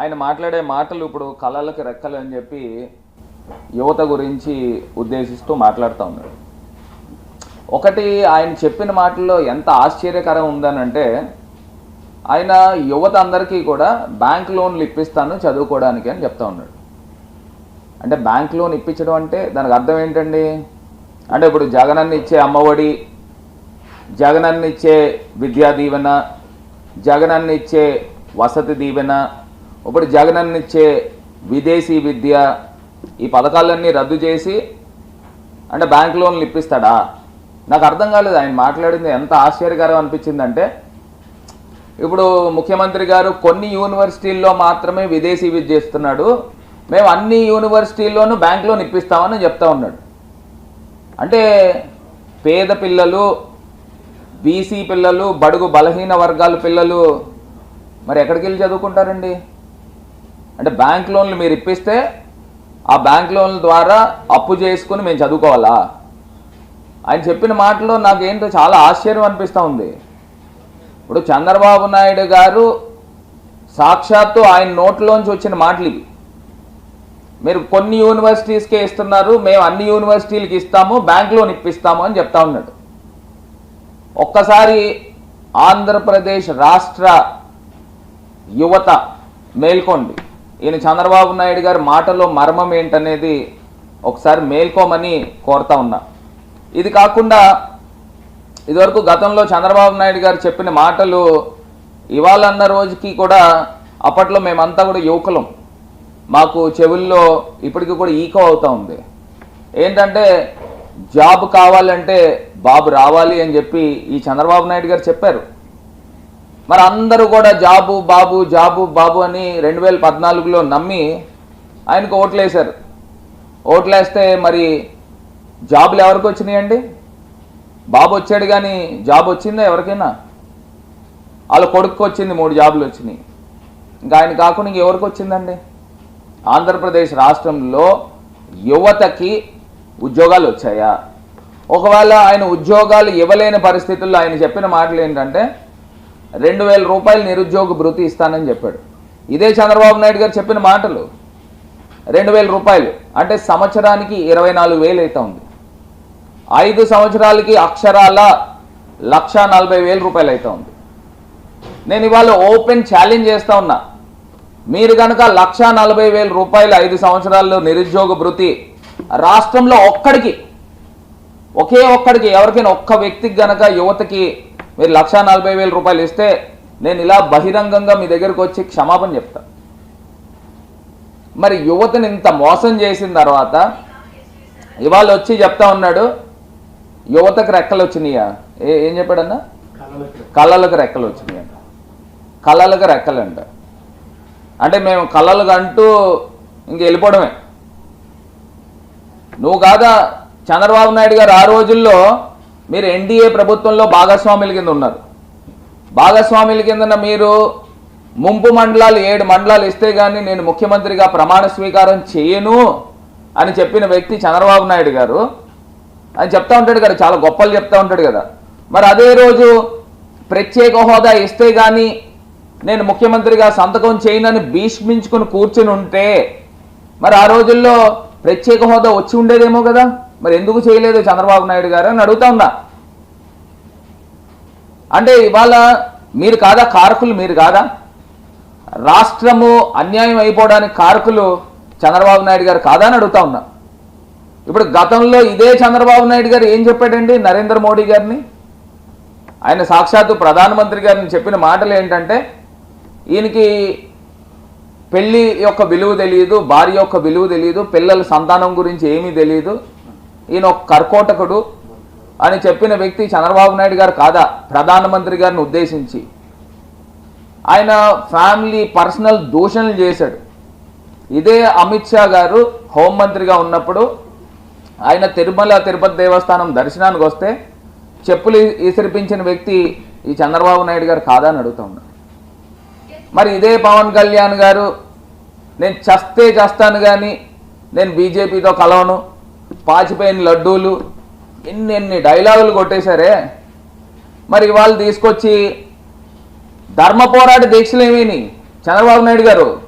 ఆయన మాట్లాడే మాటలు ఇప్పుడు కళలకు రెక్కలు అని చెప్పి యువత గురించి ఉద్దేశిస్తూ మాట్లాడుతూ ఉన్నాడు. ఒకటి ఆయన చెప్పిన మాటల్లో ఎంత ఆశ్చర్యకరం ఉందనంటే ఆయన యువత అందరికీ కూడా బ్యాంక్ లోన్లు ఇప్పిస్తాను చదువుకోవడానికి అని చెప్తా ఉన్నాడు. అంటే బ్యాంక్ లోన్ ఇప్పించడం అంటే దానికి అర్థం ఏంటండి? అంటే ఇప్పుడు జగనన్న ఇచ్చే అమ్మఒడి జగనన్న ఇచ్చే విద్యా దీవెన జగనన్న ఇచ్చే వసతి దీవెన ఇప్పుడు జగన్ ఇచ్చే విదేశీ విద్య ఈ పథకాలన్నీ రద్దు చేసి అంటే బ్యాంక్ లోన్లు ఇప్పిస్తాడా? నాకు అర్థం కాలేదు. ఆయన మాట్లాడింది ఎంత ఆశ్చర్యకరం అనిపించిందంటే ఇప్పుడు ముఖ్యమంత్రి గారు కొన్ని యూనివర్సిటీల్లో మాత్రమే విదేశీ విద్య ఇస్తున్నాడు. మేము అన్ని యూనివర్సిటీల్లోనూ బ్యాంక్ లోన్ ఇప్పిస్తామని చెప్తా ఉన్నాడు. అంటే పేద పిల్లలు బీసీ పిల్లలు బడుగు బలహీన వర్గాల పిల్లలు మరి ఎక్కడికి వెళ్ళి చదువుకుంటారండి? అంటే బ్యాంక్ లోన్లు మీరు ఇప్పిస్తే ఆ బ్యాంక్ లోన్ల ద్వారా అప్పు చేసుకుని మేము చదువుకోవాలా? ఆయన చెప్పిన మాటలో నాకేంటో చాలా ఆశ్చర్యం అనిపిస్తూ ఉంది. ఇప్పుడు చంద్రబాబు నాయుడు గారు సాక్షాత్తు ఆయన నోట్లోంచి వచ్చిన మాటలు ఇవి. మీరు కొన్ని యూనివర్సిటీస్కే ఇస్తున్నారు మేము అన్ని యూనివర్సిటీలకి ఇస్తాము బ్యాంక్ లోన్ ఇప్పిస్తాము అని చెప్తా ఉన్నాడు. ఒక్కసారి ఆంధ్రప్రదేశ్ రాష్ట్ర యువత మేల్కోండి. ఈయన చంద్రబాబు నాయుడు గారి మాటలో మర్మం ఏంటనేది ఒకసారి మేల్కోమని కోరుతా ఉన్నా. ఇది కాకుండా ఇదివరకు గతంలో చంద్రబాబు నాయుడు గారు చెప్పిన మాటలు ఇవాళన్న రోజుకి కూడా అప్పట్లో మేమంతా కూడా యువకులం. మాకు చెవుల్లో ఇప్పటికీ కూడా ఈకో అవుతూ ఉంది. ఏంటంటే జాబ్ కావాలంటే బాబు రావాలి అని చెప్పి ఈ చంద్రబాబు నాయుడు గారు చెప్పారు. మరి అందరూ కూడా జాబు బాబు జాబు బాబు అని రెండు వేల పద్నాలుగులో నమ్మి ఆయనకు ఓట్లేశారు. ఓట్లేస్తే మరి జాబులు ఎవరికి వచ్చినాయండి? బాబు వచ్చాడు కానీ జాబ్ వచ్చిందా ఎవరికైనా? వాళ్ళ కొడుకు వచ్చింది మూడు జాబులు వచ్చినాయి. ఇంకా ఆయన కాకుండా ఇంకెవరికి వచ్చిందండి? ఆంధ్రప్రదేశ్ రాష్ట్రంలో యువతకి ఉద్యోగాలు వచ్చాయా? ఒకవేళ ఆయన ఉద్యోగాలు ఇవ్వలేని పరిస్థితుల్లో ఆయన చెప్పిన మాటలు ఏంటంటే రెండు వేల రూపాయలు నిరుద్యోగ భృతి ఇస్తానని చెప్పాడు. ఇదే చంద్రబాబు నాయుడు గారు చెప్పిన మాటలు. రెండు వేల రూపాయలు. అంటే సంవత్సరానికి ఇరవై నాలుగు వేలు అయితే ఉంది. ఐదు సంవత్సరాలకి అక్షరాల లక్ష నలభై వేల రూపాయలు అయితే ఉంది. నేను ఇవాళ ఓపెన్ ఛాలెంజ్ చేస్తూ ఉన్నా. మీరు కనుక లక్ష నలభై వేల రూపాయలు ఐదు సంవత్సరాల్లో నిరుద్యోగ భృతి రాష్ట్రంలో ఒక్కడికి ఒకే ఒక్కడికి ఎవరికైనా ఒక్క వ్యక్తికి గనక యువతకి మీరు లక్ష నలభై వేల రూపాయలు ఇస్తే నేను ఇలా బహిరంగంగా మీ దగ్గరకు వచ్చి క్షమాపణ చెప్తా. మరి యువతని ఇంత మోసం చేసిన తర్వాత ఇవాళ వచ్చి చెప్తా ఉన్నాడు యువతకు రెక్కలు వచ్చినాయా? ఏ ఏం చెప్పాడన్నా? కళ్ళలకు రెక్కలు వచ్చినాయంట. కళ్ళలకు రెక్కలంట. అంటే మేము కళ్ళలకు అంటూ ఇంక వెళ్ళిపోవడమే. నువ్వు కాదా చంద్రబాబు నాయుడు గారు ఆ రోజుల్లో మీరు ఎన్డీఏ ప్రభుత్వంలో భాగస్వాముల కింద ఉన్నారు. భాగస్వాముల కింద మీరు ముంపు మండలాలు ఏడు మండలాలు ఇస్తే కానీ నేను ముఖ్యమంత్రిగా ప్రమాణ స్వీకారం చేయను అని చెప్పిన వ్యక్తి చంద్రబాబు నాయుడు గారు. అని చెప్తా ఉంటాడు కదా చాలా గొప్పలు చెప్తా ఉంటాడు కదా. మరి అదే రోజు ప్రత్యేక హోదా ఇస్తే కానీ నేను ముఖ్యమంత్రిగా సంతకం చేయనని భీష్మించుకుని కూర్చుని ఉంటే మరి ఆ రోజుల్లో ప్రత్యేక హోదా వచ్చి ఉండేదేమో కదా? మరి ఎందుకు చేయలేదు చంద్రబాబు నాయుడు గారు అని అడుగుతా ఉన్నా. అంటే ఇవాళ మీరు కాదా కారకులు మీరు కాదా? రాష్ట్రము అన్యాయం అయిపోవడానికి కారకులు చంద్రబాబు నాయుడు గారు కాదా అని అడుగుతా ఉన్నా. ఇప్పుడు గతంలో ఇదే చంద్రబాబు నాయుడు గారు ఏం చెప్పాడండి నరేంద్ర మోడీ గారిని? ఆయన సాక్షాత్తు ప్రధానమంత్రి గారిని చెప్పిన మాటలు ఏంటంటే ఈయనకి పెళ్ళి యొక్క విలువ తెలియదు భార్య యొక్క విలువ తెలియదు పిల్లల సంతానం గురించి ఏమీ తెలియదు ఈయన ఒక కర్కోటకుడు అని చెప్పిన వ్యక్తి చంద్రబాబు నాయుడు గారు కాదా? ప్రధానమంత్రి గారిని ఉద్దేశించి. ఆయన ఫ్యామిలీ పర్సనల్ దూషణలు చేశాడు. ఇదే అమిత్ షా గారు హోంమంత్రిగా ఉన్నప్పుడు ఆయన తిరుమల తిరుపతి దేవస్థానం దర్శనానికి వస్తే చెప్పులు ఇసిరిపించిన వ్యక్తి ఈ చంద్రబాబు నాయుడు గారు కాదా అని అడుగుతా ఉన్నాడు మరి ఇదే పవన్ కళ్యాణ్ గారు నేను చస్తే చేస్తాను కానీ నేను బీజేపీతో కలవను పాచిపోయిన లడ్డూలు ఎన్ని ఎన్ని డైలాగులు కొట్టేశారే. మరి వాళ్ళు తీసుకొచ్చి ధర్మ పోరాట దీక్షలు ఏమైనాయి? చంద్రబాబు నాయుడు గారు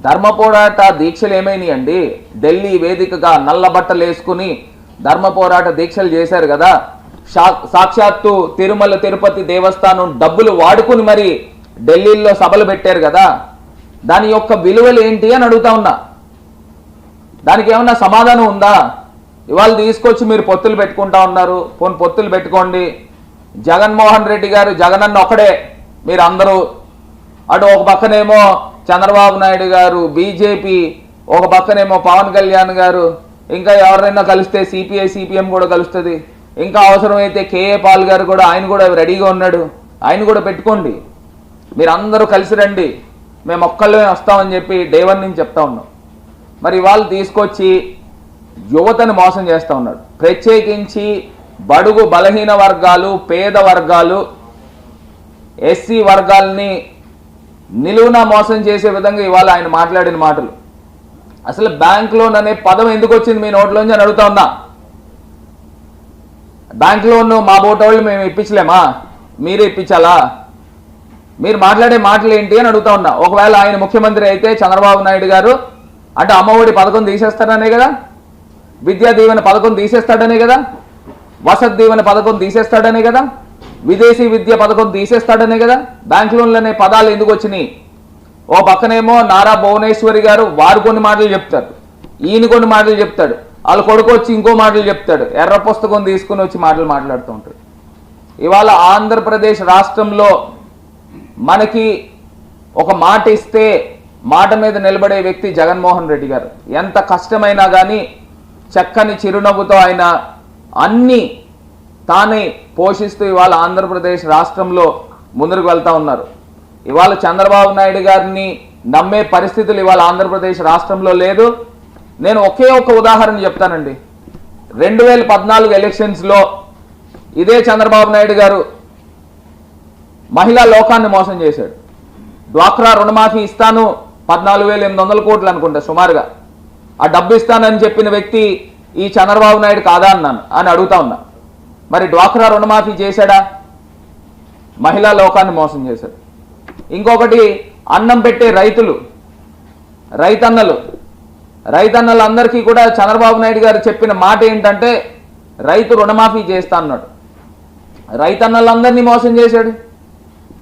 ధర్మ పోరాట దీక్షలు అండి? ఢిల్లీ వేదికగా నల్ల బట్టలు వేసుకుని ధర్మ పోరాట దీక్షలు చేశారు కదా. సా- సాక్షాత్తు తిరుమల తిరుపతి దేవస్థానం డబ్బులు వాడుకుని మరి ఢిల్లీలో సభలు పెట్టారు కదా. దాని యొక్క విలువలు ఏంటి అని అడుగుతా ఉన్నా. దానికి ఏమన్నా సమాధానం ఉందా? ఇవాళ తీసుకొచ్చి మీరు పొత్తులు పెట్టుకుంటా ఉన్నారు. పోనీ పొత్తులు పెట్టుకోండి. జగన్మోహన్ రెడ్డి గారు జగనన్న ఒకడే మీరు అందరూ అటు ఒక పక్కనేమో చంద్రబాబు నాయుడు గారు బీజేపీ ఒక పక్కనేమో పవన్ కళ్యాణ్ గారు. ఇంకా ఎవరైనా కలిస్తే సిపిఐ సిపిఎం కూడా కలుస్తుంది. ఇంకా అవసరమైతే కేఏ పాల్ గారు కూడా ఆయన కూడా రెడీగా ఉన్నాడు. ఆయన కూడా పెట్టుకోండి. మీరు అందరూ కలిసి రండి. మేము ఒక్కళ్ళమే వస్తామని చెప్పి డే వన్ నుంచి చెప్తా ఉన్నాం. మరి వాళ్ళు తీసుకొచ్చి యువతను మోసం చేస్తూ ఉన్నాడు. ప్రత్యేకించి బడుగు బలహీన వర్గాలు పేద వర్గాలు ఎస్సీ వర్గాల్ని నిలువున మోసం చేసే విధంగా ఇవాళ ఆయన మాట్లాడిన మాటలు. అసలు బ్యాంక్ లోన్ అనే పదం ఎందుకు వచ్చింది మీ నోట్లోంచి అని అడుగుతా ఉన్నా. బ్యాంక్ లోన్ మా బోటోళ్ళు మేము ఇప్పించలేమా? మీరే ఇప్పించాలా? మీరు మాట్లాడే మాటలు ఏంటి అని అడుగుతా ఉన్నా. ఒకవేళ ఆయన ముఖ్యమంత్రి అయితే చంద్రబాబు నాయుడు గారు అంటే అమ్మఒడి పథకం తీసేస్తాడనే కదా? విద్యా దీవెన పథకం తీసేస్తాడనే కదా? వసతి దీవెన పథకం తీసేస్తాడనే కదా? విదేశీ విద్య పథకం తీసేస్తాడనే కదా? బ్యాంక్ లోన్లు అనే పదాలు ఎందుకు వచ్చినాయి? ఓ పక్కనేమో నారా భువనేశ్వరి గారు వారు కొన్ని మాటలు చెప్తారు. ఈయన కొన్ని మాటలు చెప్తాడు. వాళ్ళ కొడుకు వచ్చి ఇంకో మాటలు చెప్తాడు. ఎర్ర పుస్తకం తీసుకుని వచ్చి మాటలు మాట్లాడుతూ ఉంటాడు. ఇవాళ ఆంధ్రప్రదేశ్ రాష్ట్రంలో మనకి ఒక మాట ఇస్తే మాట మీద నిలబడే వ్యక్తి జగన్మోహన్ రెడ్డి గారు. ఎంత కష్టమైనా కానీ చక్కని చిరునవ్వుతో ఆయన అన్నీ తానే పోషిస్తూ ఇవాళ ఆంధ్రప్రదేశ్ రాష్ట్రంలో ముందుకు వెళ్తా ఉన్నారు. ఇవాళ చంద్రబాబు నాయుడు గారిని నమ్మే పరిస్థితులు ఇవాళ ఆంధ్రప్రదేశ్ రాష్ట్రంలో లేదు. నేను ఒకే ఒక ఉదాహరణ చెప్తానండి. రెండు వేల పద్నాలుగు ఎలక్షన్స్లో ఇదే చంద్రబాబు నాయుడు గారు మహిళా లోకాన్ని మోసం చేశాడు. డ్వాక్రా రుణమాఫీ ఇస్తాను పద్నాలుగు వేల ఎనిమిది వందల కోట్లు అనుకుంటా సుమారుగా. ఆ డబ్బు ఇస్తానని చెప్పిన వ్యక్తి ఈ చంద్రబాబు నాయుడు కాదా అన్నాను అని అడుగుతా ఉన్నా. మరి డ్వాక్రా రుణమాఫీ చేశాడా? మహిళా లోకాన్ని మోసం చేశాడు. ఇంకొకటి అన్నం పెట్టే రైతులు రైతన్నలు. రైతన్నలందరికీ కూడా చంద్రబాబు నాయుడు గారు చెప్పిన మాట ఏంటంటే రైతు రుణమాఫీ చేస్తా అన్నాడు. రైతన్నలందరినీ మోసం చేశాడు.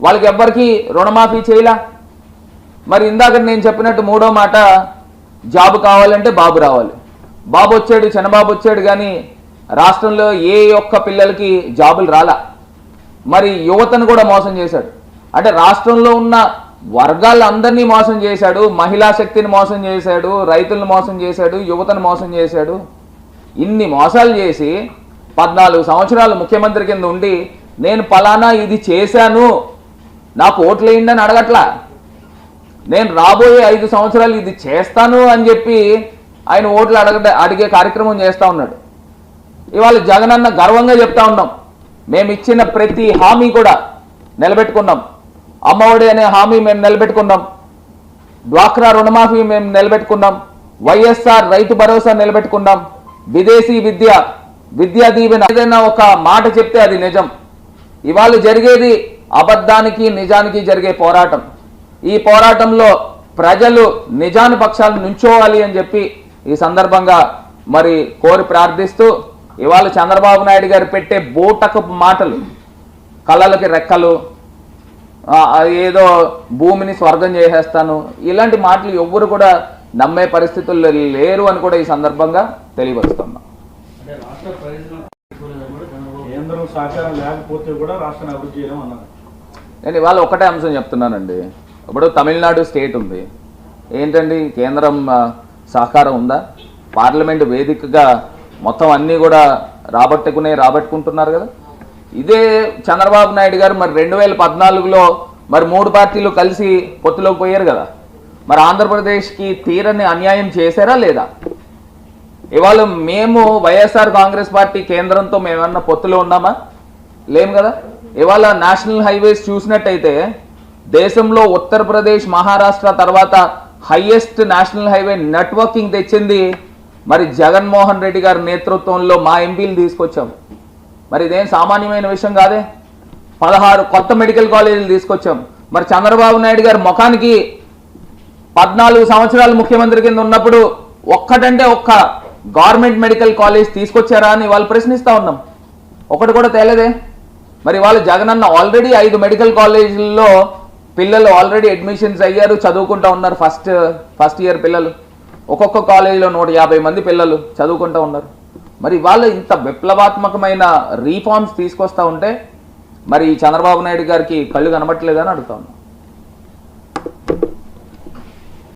వాళ్ళకి ఎవ్వరికీ రుణమాఫీ చేయలా? మరి ఇందాక నేను చెప్పినట్టు మూడో మాట జాబ్ కావాలంటే బాబు రావాలి. బాబు వచ్చాడు చిన్నబాబు వచ్చాడు కానీ రాష్ట్రంలో ఏ ఒక్క పిల్లలకి జాబులు రాలా. మరి యువతను కూడా మోసం చేశాడు. అంటే రాష్ట్రంలో ఉన్న వర్గాలందరినీ మోసం చేశాడు మహిళా శక్తిని మోసం చేశాడు రైతులను మోసం చేశాడు యువతను మోసం చేశాడు. ఇన్ని మోసాలు చేసి పద్నాలుగు సంవత్సరాలు ముఖ్యమంత్రి కింద ఉండి నేను పలానా ఇది చేశాను నాకు ఓట్లు వేయండి అని అడగట్లా? నేను రాబోయే ఐదు సంవత్సరాలు ఇది చేస్తాను అని చెప్పి ఆయన ఓట్లు అడగ అడిగే కార్యక్రమం చేస్తూ ఉన్నాడు. ఇవాళ జగనన్న గర్వంగా చెప్తా ఉన్నాం. మేము ఇచ్చిన ప్రతి హామీ కూడా నిలబెట్టుకున్నాం. అమ్మఒడి అనే హామీ మేము నిలబెట్టుకున్నాం. డ్వాక్రా రుణమాఫీ మేము నిలబెట్టుకున్నాం. వైఎస్ఆర్ రైతు భరోసా నిలబెట్టుకున్నాం. విదేశీ విద్య విద్యా దీవెన ఏదైనా ఒక మాట చెప్తే అది నిజం. ఇవాళ జరిగేది అబద్ధానికి నిజానికి జరిగే పోరాటం. ఈ పోరాటంలో ప్రజలు నిజాను పక్షాలు నుంచోవాలి అని చెప్పి ఈ సందర్భంగా మరి కోరి ప్రార్థిస్తూ ఇవాళ చంద్రబాబు నాయుడు గారు పెట్టే బూటకపు మాటలు కళ్ళలకి రెక్కలు ఏదో భూమిని స్వర్గం చేసేస్తాను ఇలాంటి మాటలు ఎవ్వరు కూడా నమ్మే పరిస్థితుల్లో లేరు అని కూడా ఈ సందర్భంగా తెలియపరుస్తున్నాం. అంటే రాష్ట్ర ప్రయోజనం తీసుకోలేదని కూడా చంద్రబాబు. కేంద్రం సహకారం లేకపోతే కూడా రాష్ట్రాన్ని అభివృద్ధి చేయడం అన్నారు నేను ఇవాళ ఒకటే అంశం చెప్తున్నానండి. ఇప్పుడు తమిళనాడు స్టేట్ ఉంది. ఏంటండి? కేంద్రం సహకారం ఉందా? పార్లమెంట్ వేదికగా మొత్తం అన్నీ కూడా రాబట్టుకునే రాబట్టుకుంటున్నారు కదా? ఇదే చంద్రబాబు నాయుడు గారు మరి రెండు వేల పద్నాలుగులో మరి మూడు పార్టీలు కలిసి పొత్తులోకి పోయారు కదా? మరి ఆంధ్రప్రదేశ్కి తీరని అన్యాయం చేశారా లేదా? ఇవాళ మేము వైఎస్ఆర్ కాంగ్రెస్ పార్టీ కేంద్రంతో మేమన్నా పొత్తులో ఉన్నామా? లేము కదా? ఇవాళ నేషనల్ హైవేస్ చూసినట్టయితే దేశంలో ఉత్తరప్రదేశ్ మహారాష్ట్ర తర్వాత హైయెస్ట్ నేషనల్ హైవే నెట్వర్కింగ్ తెచ్చింది. మరి జగన్మోహన్ రెడ్డి గారి నేతృత్వంలో మా ఎంపీలు తీసుకొచ్చాం. మరి ఇదేం సామాన్యమైన విషయం కాదే? పదహారు కొత్త మెడికల్ కాలేజీలు తీసుకొచ్చాం. మరి చంద్రబాబు నాయుడు గారి ముఖానికి పద్నాలుగు సంవత్సరాలు ముఖ్యమంత్రి కింద ఉన్నప్పుడు ఒక్కటంటే ఒక్క గవర్నమెంట్ మెడికల్ కాలేజ్ తీసుకొచ్చారా అని వాళ్ళు ప్రశ్నిస్తా ఉన్నాం. ఒకటి కూడా తేలేదే? మరి వాళ్ళు జగనన్న ఆల్రెడీ ఐదు మెడికల్ కాలేజీల్లో పిల్లలు ఆల్రెడీ అడ్మిషన్స్ అయ్యారు చదువుకుంటా ఉన్నారు. ఫస్ట్ ఫస్ట్ ఇయర్ పిల్లలు. ఒక్కొక్క కాలేజీలో నూట యాభై మంది పిల్లలు చదువుకుంటూ ఉన్నారు. మరి వాళ్ళు ఇంత విప్లవాత్మకమైన రీఫార్మ్స్ తీసుకొస్తా ఉంటే మరి చంద్రబాబు నాయుడు గారికి కళ్ళు కనబట్టలేదని అడుగుతా